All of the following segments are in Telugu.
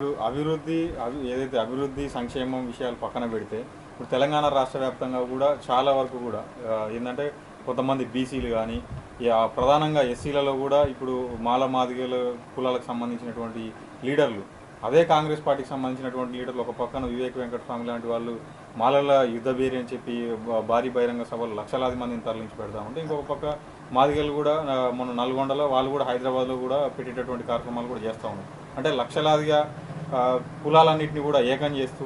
ఇప్పుడు అభివృద్ధి ఏదైతే అభివృద్ధి సంక్షేమం విషయాలు పక్కన పెడితే ఇప్పుడు తెలంగాణ రాష్ట్ర వ్యాప్తంగా కూడా చాలా వరకు కూడా ఏంటంటే కొంతమంది బీసీలు కానీ ప్రధానంగా ఎస్సీలలో కూడా ఇప్పుడు మాల మాదిగల కులాలకు సంబంధించినటువంటి లీడర్లు అదే కాంగ్రెస్ పార్టీకి సంబంధించినటువంటి లీడర్లు ఒక పక్కన వివేక్ వెంకటస్వామి లాంటి వాళ్ళు మాలల యుద్ధబేరి అని చెప్పి భారీ బహిరంగ సభలు లక్షలాది మందిని తరలించి పెడతామంటే ఇంకొక పక్క మాదిగలు కూడా మన నల్గొండలో వాళ్ళు కూడా హైదరాబాద్లో కూడా పెట్టేటటువంటి కార్యక్రమాలు కూడా చేస్తూ ఉన్నారు. అంటే లక్షలాదిగా కులాలన్నింటినీ కూడా ఏకం చేస్తూ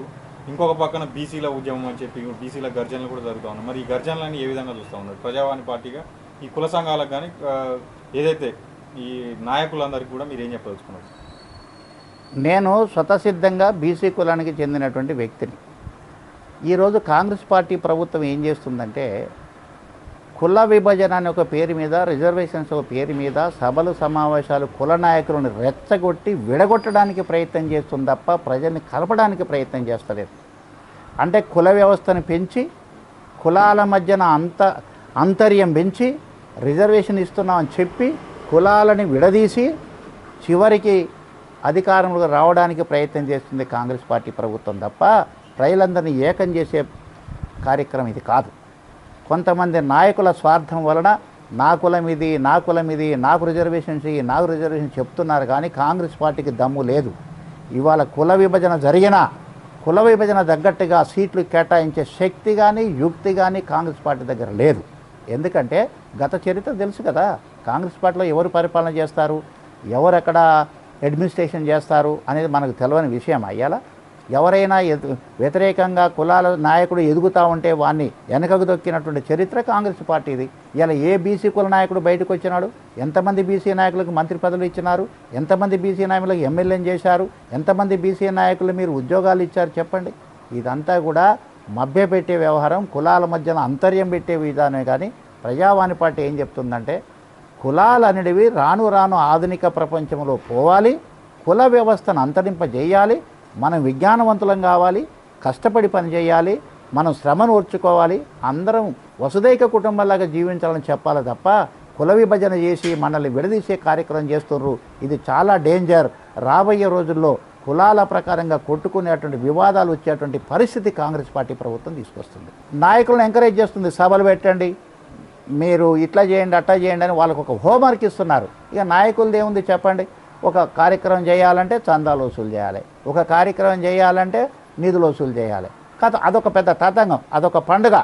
ఇంకొక పక్కన బీసీల ఉద్యమం అని చెప్పి బీసీల గర్జనలు కూడా జరుగుతూ ఉన్నాయి. మరి ఈ గర్జనలన్నీ ఏ విధంగా చూస్తూ ఉన్నారు? ప్రజావాణి పార్టీగా ఈ కుల సంఘాలకు కానీ ఏదైతే ఈ నాయకులందరికీ కూడా మీరు ఏం చెప్పదలుచుకున్నారు? నేను స్వతసిద్ధంగా బీసీ కులానికి చెందినటువంటి వ్యక్తిని. ఈరోజు కాంగ్రెస్ పార్టీ ప్రభుత్వం ఏం చేస్తుందంటే కుల విభజన అనే ఒక పేరు మీద రిజర్వేషన్స్ ఒక పేరు మీద సభలు సమావేశాలు కుల నాయకులను రెచ్చగొట్టి విడగొట్టడానికి ప్రయత్నం చేస్తుంది తప్ప ప్రజల్ని కలపడానికి ప్రయత్నం చేస్తలేదు. అంటే కుల వ్యవస్థను పెంచి కులాల మధ్యన అంత అంతర్యం పెంచి రిజర్వేషన్ ఇస్తున్నామని చెప్పి కులాలని విడదీసి చివరికి అధికారంలో రావడానికి ప్రయత్నం చేస్తుంది కాంగ్రెస్ పార్టీ ప్రభుత్వం తప్ప ప్రజలందరినీ ఏకం చేసే కార్యక్రమం ఇది కాదు. కొంతమంది నాయకుల స్వార్థం వలన నా కులం ఇది నా కులం ఇది నాకు రిజర్వేషన్స్ ఇవి నాకు రిజర్వేషన్ చెప్తున్నారు కానీ కాంగ్రెస్ పార్టీకి దమ్ము లేదు. ఇవాళ కుల విభజన జరిగినా కుల విభజన తగ్గట్టుగా సీట్లు కేటాయించే శక్తి కానీ యుక్తి కానీ కాంగ్రెస్ పార్టీ దగ్గర లేదు. ఎందుకంటే గత చరిత్ర తెలుసు కదా కాంగ్రెస్ పార్టీలో ఎవరు పరిపాలన చేస్తారు ఎవరు ఎక్కడ అడ్మినిస్ట్రేషన్ చేస్తారు అనేది మనకు తెలియని విషయం. అయ్యాలా? ఎవరైనా వ్యతిరేకంగా కులాల నాయకుడు ఎదుగుతూ ఉంటే వాన్ని వెనకకు దొక్కినటువంటి చరిత్ర కాంగ్రెస్ పార్టీది. ఇలా ఏ బీసీ కుల నాయకుడు బయటకు వచ్చినాడు? ఎంతమంది బీసీ నాయకులకు మంత్రి పదవులు ఇచ్చినారు? ఎంతమంది బీసీ నాయకులకు ఎమ్మెల్యేలు చేశారు? ఎంతమంది బీసీ నాయకులు మీరు ఉద్యోగాలు ఇచ్చారు చెప్పండి. ఇదంతా కూడా మభ్యపెట్టే వ్యవహారం కులాల మధ్యన అంతర్యం పెట్టే విధానమే కానీ ప్రజావాణి పార్టీ ఏం చెప్తుందంటే కులాలు అనేటివి రాను రాను ఆధునిక ప్రపంచంలో పోవాలి కుల వ్యవస్థను అంతరింపజేయాలి మనం విజ్ఞానవంతులం కావాలి కష్టపడి పని చేయాలి మనం శ్రమను ఓర్చుకోవాలి అందరం వసుదైక కుటుంబంలాగా జీవించాలని చెప్పాలి తప్ప కుల విభజన చేసి మనల్ని విడదీసే కార్యక్రమం చేస్తున్నారు. ఇది చాలా డేంజర్. రాబోయే రోజుల్లో కులాల ప్రకారంగా కొట్టుకునేటువంటి వివాదాలు వచ్చేటువంటి పరిస్థితి కాంగ్రెస్ పార్టీ ప్రభుత్వం తీసుకొస్తుంది. నాయకులను ఎంకరేజ్ చేస్తుంది సభలు పెట్టండి మీరు ఇట్లా చేయండి అట్లా చేయండి అని వాళ్ళకు ఒక హోంవర్క్ ఇస్తున్నారు. ఇక నాయకులది ఏముంది చెప్పండి? ఒక కార్యక్రమం చేయాలంటే చందాలు వసూలు చేయాలి. ఒక కార్యక్రమం చేయాలంటే నిధులు వసూలు చేయాలి. కథ అదొక పెద్ద తతంగం అదొక పండుగ.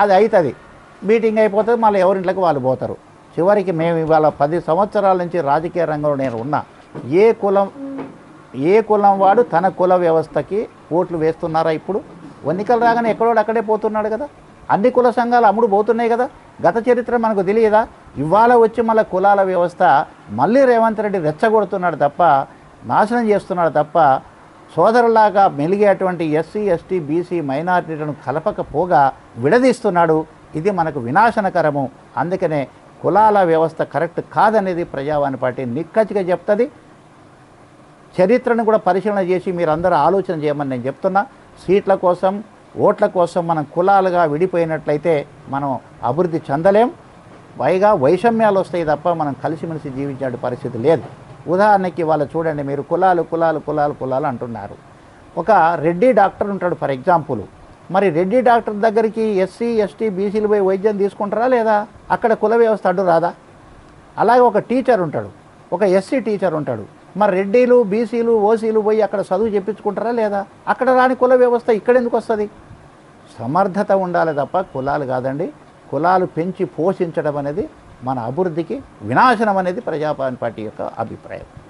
అది అవుతుంది మీటింగ్ అయిపోతుంది మళ్ళీ ఎవరింట్లోకి వాళ్ళు పోతారు. చివరికి మేము ఇవాళ పది సంవత్సరాల నుంచి రాజకీయ రంగంలో నేను ఉన్నా. ఏ కులం ఏ కులం వాడు తన కుల వ్యవస్థకి ఓట్లు వేస్తున్నారా ఇప్పుడు? ఎన్నికలు రాగానే ఎక్కడోడు అక్కడే పోతున్నాడు కదా. అన్ని కుల సంఘాలు అమ్ముడు పోతున్నాయి కదా. గత చరిత్ర మనకు తెలియదా? ఇవాళ వచ్చి మళ్ళీ కులాల వ్యవస్థ మళ్ళీ రేవంత్ రెడ్డి రెచ్చగొడుతున్నాడు తప్ప నాశనం చేస్తున్నాడు తప్ప సోదరులాగా మెలిగేటువంటి ఎస్సీ ఎస్టీ బీసీ మైనారిటీలను కలపకపోగా విడదీస్తున్నాడు. ఇది మనకు వినాశనకరము. అందుకనే కులాల వ్యవస్థ కరెక్ట్ కాదనేది ప్రజావాణి పార్టీ నిక్కచ్చిగా చెప్తుంది. చరిత్రను కూడా పరిశీలన చేసి మీరందరూ ఆలోచన చేయమని నేను చెప్తున్నా. సీట్ల కోసం ఓట్ల కోసం మనం కులాలుగా విడిపోయినట్లయితే మనం అభివృద్ధి చెందలేం. పైగా వైషమ్యాలు వస్తాయి తప్ప మనం కలిసిమెలిసి జీవించే పరిస్థితి లేదు. ఉదాహరణకి వాళ్ళు చూడండి మీరు కులాలు కులాలు కులాలు కులాలు అంటున్నారు. ఒక రెడ్డి డాక్టర్ ఉంటాడు ఫర్ ఎగ్జాంపుల్. మరి రెడ్డి డాక్టర్ దగ్గరికి ఎస్సీ ఎస్టీ బీసీలు పోయి వైద్యం తీసుకుంటారా లేదా? అక్కడ కుల వ్యవస్థ అడ్డు రాదా? అలాగే ఒక టీచర్ ఉంటాడు ఒక ఎస్సీ టీచర్ ఉంటాడు. మరి రెడ్డిలు బీసీలు ఓసీలు పోయి అక్కడ చదువు చెప్పించుకుంటారా లేదా? అక్కడ రాని కుల వ్యవస్థ ఇక్కడ ఎందుకు వస్తుంది? సమర్థత ఉండాలి తప్ప కులాలు కాదండి. కులాలు పెంచి పోషించడం అనేది మన అభివృద్ధికి వినాశనం అనేది ప్రజాపాలన పార్టీ యొక్క అభిప్రాయం.